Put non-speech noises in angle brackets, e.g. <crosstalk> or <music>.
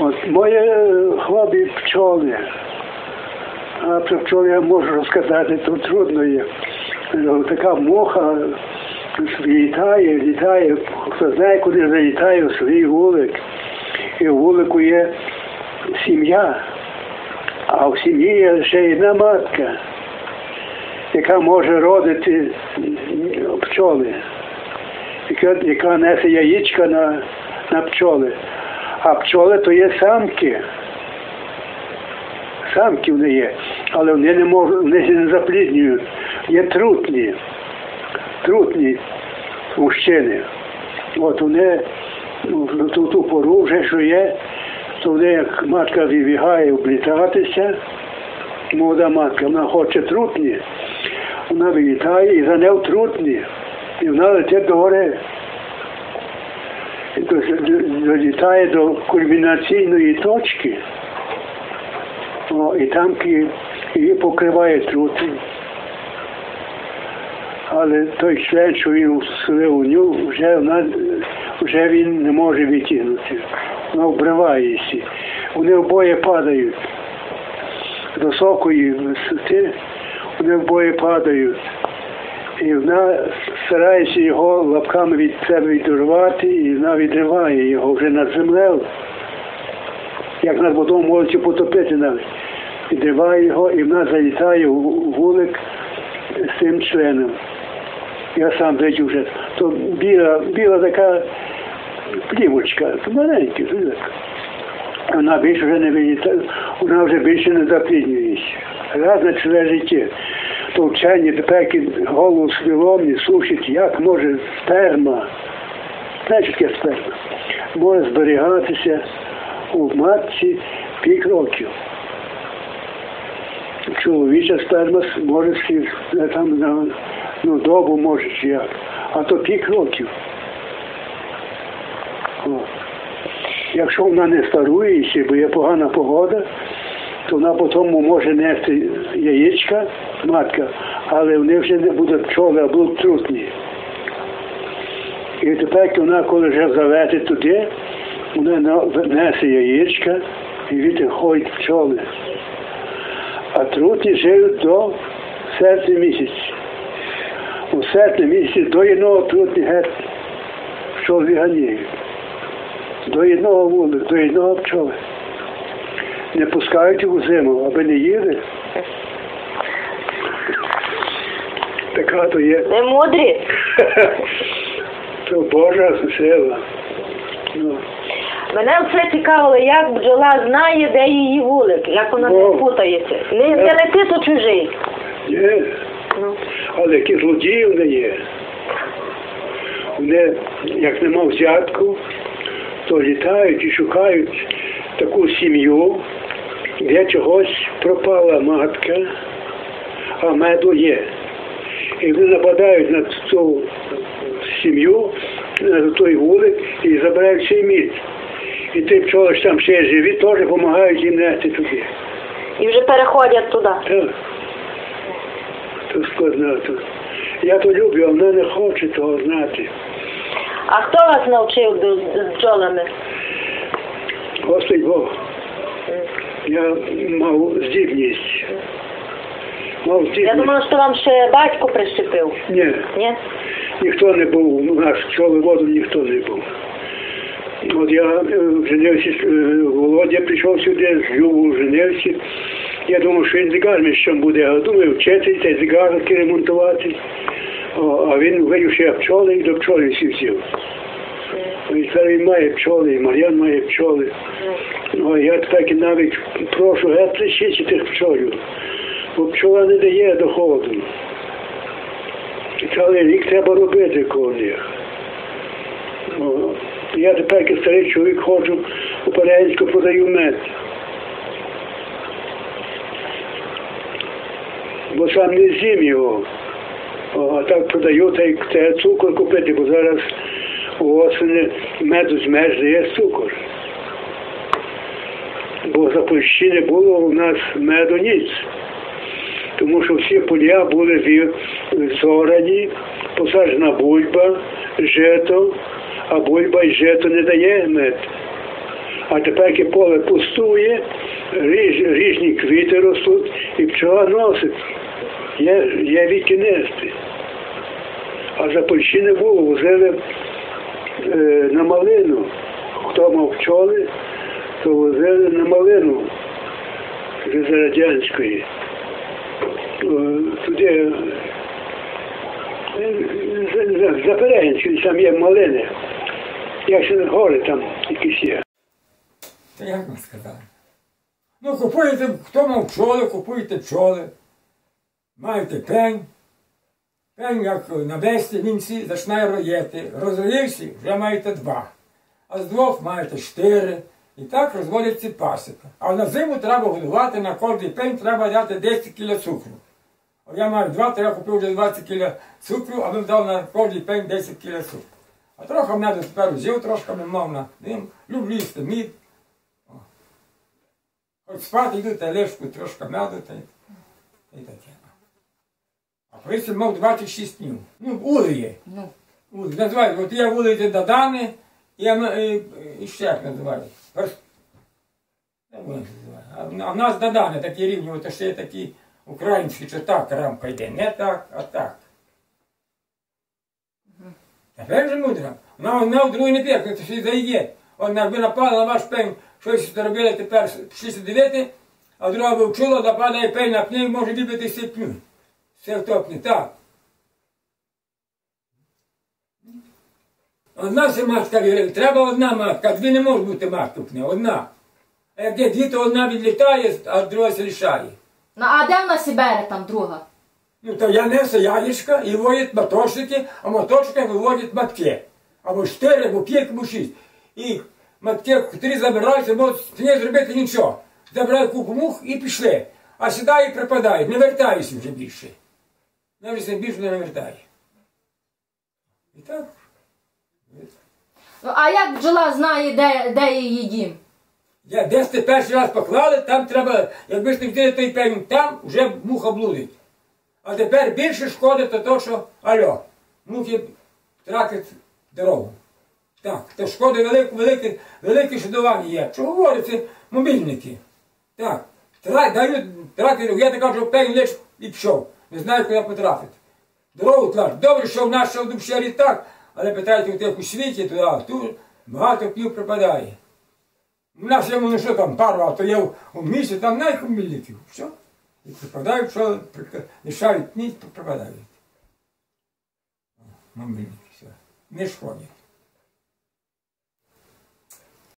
От моє хобі пчоли. А про пчоли я можу розказати, то трудно є. Ну, Така муха літає, літає, хто знає, куди залітає в свій вулик. І в вулику є сім'я, а в сім'ї є ще одна матка, яка може родити пчоли, яка, яка несе яєчка на, на пчоли. А пчоли то є самки. Самки вони є, але вони не можуть, вони не запліднюють. Є трутні, трутні мужчини. От вони ну, в ту, ту пору вже що є, то вони як матка вибігає облітатися, молода матка, вона хоче трутні, вона вилітає і за нею трутні. І вона летить до гори. Долітає до кульмінаційної точки. О, і там її покриває трутень. Але той член, що він вселив у нього, вже, вже він не може відтягнути. Вона обривається. Вони обоє падають з високої висоти, вони обоє падають. І вона старається його лапками від себе відірвати, і вона відриває його вже над землею. Як над водою можуть потопити навіть. Відриває його і вона залітає в вулик з цим членом. Я сам бачив вже. То біла, біла така плівочка, то маленька. Вона більше вже не вилітає, вона вже більше не запліднюється. Раз на ціле життя. То вчені як голову свілом не сушить, як може сперма, знаєте, таке сперма, може зберігатися у матці п'ять років. Чоловіча сперма може там ну, добу може чи як, а то п'ять років. О. Якщо вона не старується, бо є погана погода, то вона потім може нести яєчка, матка, але вони вже не будуть пчоли, а будуть трутні. І тепер вона, коли вже залетить туди, вона несе яєчка і від ходять пчоли. А трутні живуть до серпня місяця. У серпні місяці до одного трутні геть пчол виганяють. До одного вулика, до одного пчоли. Не пускають у зиму, аби не їли. Така то є. Ви мудрі. <laughs> То Божа сила. Ну, Мене все цікавило, як бджола знає, де її вулик, як вона О. не путається. Не, не летить у чужий. є. Ну. Але які злодії вони є. Вони, як нема взятку, то літають і шукають таку сім'ю, де чогось пропала матка, а меду є. І вони нападають на цю сім'ю, на той вулик і забирають цей мід. І ті пчоли, що там ще живі, теж допомагають їм нести туди. І вже переходять туди. Так. То складно. То. Я то люблю, а вона не хоче того знати. А хто вас навчив до- з бджолами? Господь Бог, я мав здібність. Мав Я здібність. думала, що вам ще батько прищепив. Ні, Ні? ніхто не був, у нас пчоли ніхто не був. От я е, женився, е, Володя прийшов сюди, з Любу женився. Я думав, що він зігарміщем буде, а думаю, вчитися, зігарки ремонтувати. О, а він я пчоли і до пчоли всі взяв. І тепер він має пчоли, і Мар'ян має пчоли. Ну, я тепер навіть прошу геть тих пчолів, бо пчола не дає доходу. І цілий рік треба робити коло них. О, Я тепер як старий чоловік ходжу у Парянську, продаю мед. Бо сам не з'їм його. А так продаю, та й цукор купити, бо зараз у осені меду змерзли, є цукор. Бо за не було у нас меду ніц. Тому що всі поля були зорані, посаджена бульба, жито, а бульба і жито не дає мед. А тепер яке поле пустує, ріж, ріжні квіти ростуть, і пчола носить. Є, є відки нести. А за Польщі не було, возили е, на малину. Хто мав пчоли, то возили на малину за радянської. Е, Туди е, за, Перегінською, там є малини. Як ще гори там якісь є. Та як вам сказати? Ну, купуєте, хто мав пчоли, купуєте пчоли. Маєте пень. Пень, як навести, він всі починає роїти. Розроївся, вже маєте два. А з двох маєте чотири. І так розводяться пасіка. А на зиму треба годувати, на кожний пень треба дати 10 кг цукру. Я маю два, то я купив вже 20 кг цукру, а він дав на кожний пень 10 кг цукру. А трохи меду тепер взяв, трошки не мав на ним. Люблю їсти мід. Хоч спати йду, та лишку трошки меду, та й таке. А присіль мав 26 днів. Ну, улиє. Ну, Улиє. Називають, от є вулиці Дадани, і, і, і ще як називають. Перс... А, в- нас Дадани такі рівні, от ще є такі українські, що так рамка йде. Не так, а так. Тепер же мудра. Вона, вона в другий не п'є, то ще зайде. Вона якби напала на ваш пень, щось робили тепер 69, а друга би вчула, нападає пень на пні, може вибити сипню. Все втопне, так. Одна се матка вірить, треба одна матка, дві не може бути матки одна. А як є дві, то одна відлітає, а друга се лишає. ну а де вона сі бере там друга? Ну, то я несу яєчка і виводять маточники, а маточники виводять матки. Або чотири, або п'ять, або шість. І матки, три забираються, можуть не зробити нічого. Забирають купу мух і пішли. А сідає і припадає, не вертаюся вже більше. Навіть все більше не вертає. І так. Ну а як бджола знає, де, де її дім? Я десь ти перший раз поклали, там треба, якби ж не взяли той пень, там вже муха блудить. А тепер більше шкоди, то то, що альо, мухи тракать дорогу. Так, то шкоди велике, велике, велике шкодування є. Що говорять, мобільники. Так, тра, дають тракати, я так кажу, пень лиш і пішов. Не знаю, куди потрапити. Дорогу кажуть, добре, що в нас ще в але питайте, як у світі, туди, тут багато пів припадає. У нас є ну що там пару, а то є в, у місті, там найхумільників. Все. І припадають, що лишають ніч, то припадають. Мамильники, все. Не шкодять.